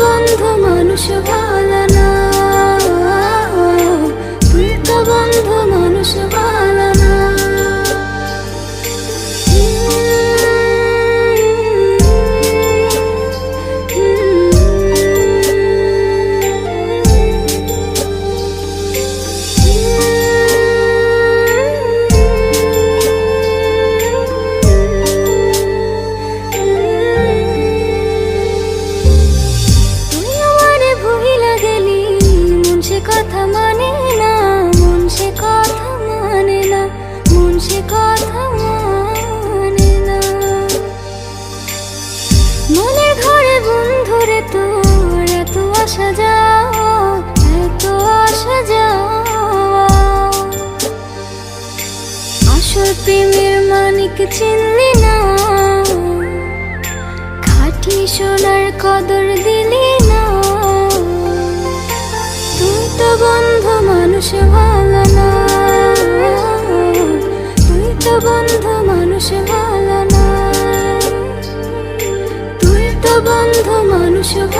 বন্ধু মানুষ ভালো আসল মানিক চিনলি না। খাঁটি সোনার কদর দিলি না। তুই তো বন্ধু মানুষ ভালো না। তুই তো বন্ধু মানুষ ভালো না। তুই তো বন্ধু মানুষ ভালো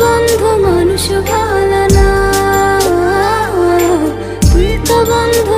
বন্ধু মানুষ ভালো না। তুই তো বন্ধু